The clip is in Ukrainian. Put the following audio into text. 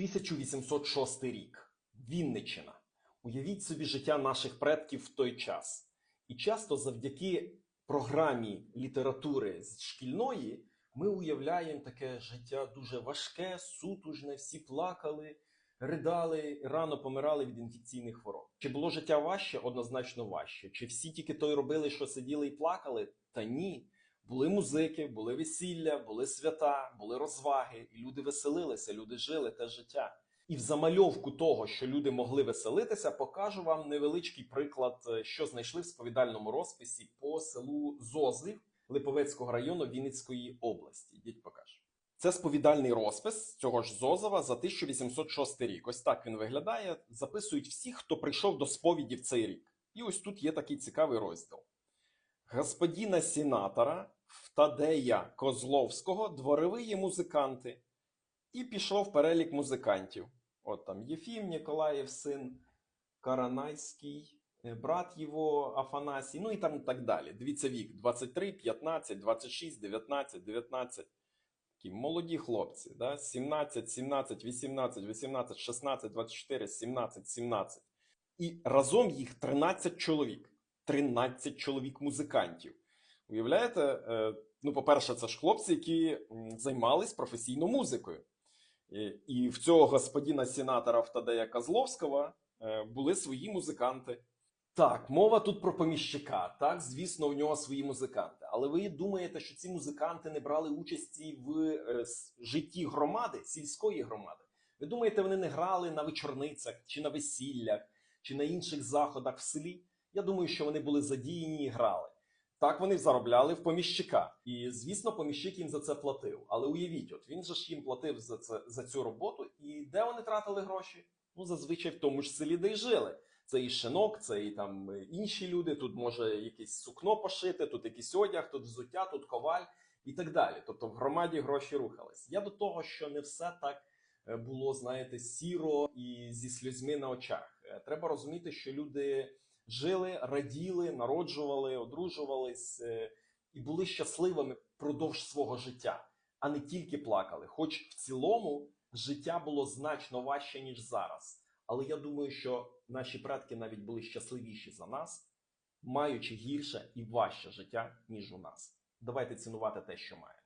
1806 рік. Вінниччина. Уявіть собі життя наших предків в той час. І часто завдяки програмі літератури з шкільної ми уявляємо таке життя дуже важке, сутужне, всі плакали, ридали, рано помирали від інфекційних хвороб. Чи було життя важче? Однозначно важче. Чи всі тільки той робили, що сиділи і плакали? Та ні. Були музики, були весілля, були свята, були розваги, і люди веселилися, люди жили те життя. І в замальовку того, що люди могли веселитися, покажу вам невеличкий приклад, е, що знайшли в сповідальному розписі по селу Зозлів Липовецького району Вінницької області. Йдіть покажу. Це сповідальний розпис цього ж Зозова за 1806 рік. Ось так він виглядає. Записують всіх, хто прийшов до сповіді в цей рік. І ось тут є такий цікавий розділ. Господіна сенатора Втадея Козловського, дворовиї музиканти. І пішло в перелік музикантів. От там Єфім, Ніколаєв, син Каранайський, е, брат його Афанасій, ну і там так далі. Дивіться вік: 23, 15, 26, 19, 19. Такі молоді хлопці, да? 17, 17, 18, 18, 16, 24, 17, 17. І разом їх 13 чоловік. 13 чоловік музикантів. Уявляєте? Е, Ну, по-перше, це ж хлопці, які займались професійно музикою. І, в цього господина сенатора Втадея Козловського е, були свої музиканти. Так, мова тут про поміщика. Так, звісно, у нього свої музиканти. Але ви думаєте, що ці музиканти не брали участі в е, житті громади, сільської громади? Ви думаєте, вони не грали на вечорницях, чи на весіллях, чи на інших заходах в селі? Я думаю, що вони були задіяні і грали. Так вони заробляли в поміщика. І звісно, поміщик їм за це платив. Але уявіть, от він же ж їм платив за це за цю роботу, і де вони тратили гроші? Ну, зазвичай в тому ж селі, де й жили. Це і шинок, це і там е, інші люди. Тут може якесь сукно пошити, тут якийсь одяг, тут взуття, тут коваль і так далі. Тобто в громаді гроші рухались. Я до того, що не все так е, було, знаєте, сіро і зі сльозьми на очах. Е, Треба розуміти, що люди жили, раділи, народжували, одружувались е, і були щасливими впродовж свого життя, а не тільки плакали. Хоч в цілому життя було значно важче, ніж зараз. Але я думаю, що наші предки навіть були щасливіші за нас, маючи гірше і важче життя, ніж у нас. Давайте цінувати те, що маємо.